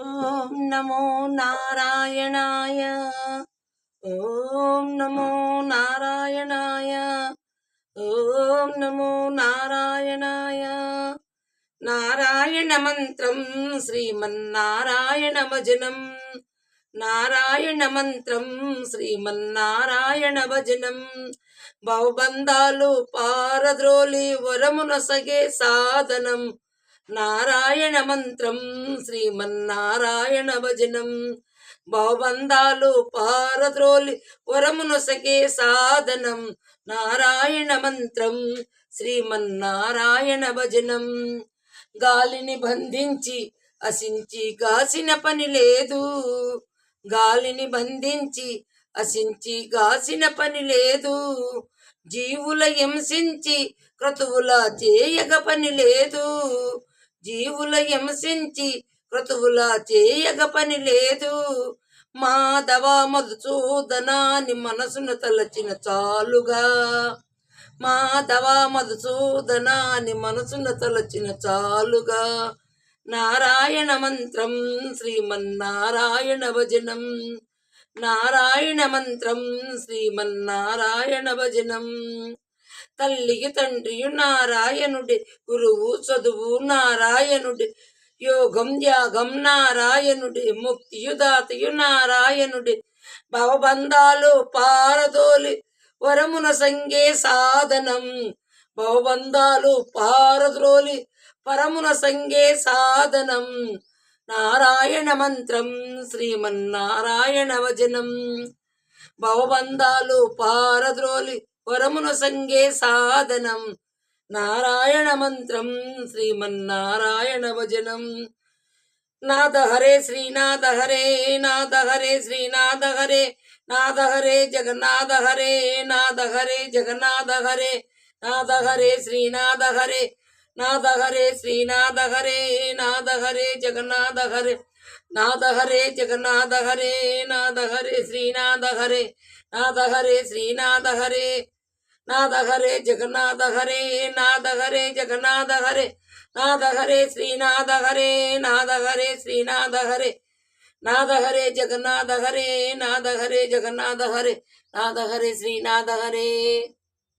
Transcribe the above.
ఓం నమో నారాయణాయ. ఓం నమో నారాయణాయ. ఓం నమో నారాయణాయ. నారాయణ మంత్రం శ్రీమన్నారాయణ భజనం నారాయణ మంత్రం శ్రీమన్నారాయణ భజనం భవబంధాలు పారద్రోలి వరమున సగే సాధనం. నారాయణ మంత్రం శ్రీమన్నారాయణ భజనం భవబంధాలు పారద్రోలి వరమునసగే సాధనం. నారాయణ మంత్రం శ్రీమన్నారాయణ భజనం గాలిని బంధించి అసించి కాసిన పని లేదు. గాలిని బంధించి అసించి గాసిన పని లేదు. జీవుల హింసించి క్రతువుల చేయగ పని లేదు. జీవుల హింసించి క్రతువుల చేయగ పని లేదు. మాధవ మధుసూదనాని మనసును తలచిన చాలుగా. మాధవ మధుసూదనాని మనసును తలచిన చాలుగా. నారాయణ మంత్రం శ్రీమన్నారాయణ భజనం. నారాయణ మంత్రం శ్రీమన్నారాయణ భజనం. తల్లికి తండ్రియు నారాయణుడి గురువు చదువు నారాయణుడి యోగం యాగం నారాయణుడి ముక్తియు దాతయు నారాయణుడి భవబంధాలు పారదోలి వరమున సంగే సాధనం భవబంధాలు పారద్రోలి పరమున సంగే సాధనం. నారాయణ మంత్రం శ్రీమన్నారాయణ వచనం. భవబంధాలు పారద్రోలి వరమున సంగే సాధనం. నారాయణ మంత్రం శ్రీమన్నారాయణ భజనం. నాద హరే శ్రీనాథ హరే నాద హరే శ్రీనాథ హరే నాద హరే జగన్నాథ హరే నాద హరే జగన్నాథ హరే నాద హరే శ్రీనాథ హరే నాద హరే శ్రీనాథ హరే నాద హరే జగన్నాథ హరే. నాథ హరే జగన్నాథ హరే నాథ హరే శ్రీనాథ హరే నాథ హరే శ్రీనాథ హరే నాథ హరే జగన్నాథ హరే నాథ హరే జగన్నాథ హరే నాథ హరే శ్రీనాథ హరే నాథ హరే శ్రీనాథ హరే నాథ హరే జగన్నాథ హరే నాథ హరే జగన్నాథ హరే నాథ హరే శ్రీనాథ హరే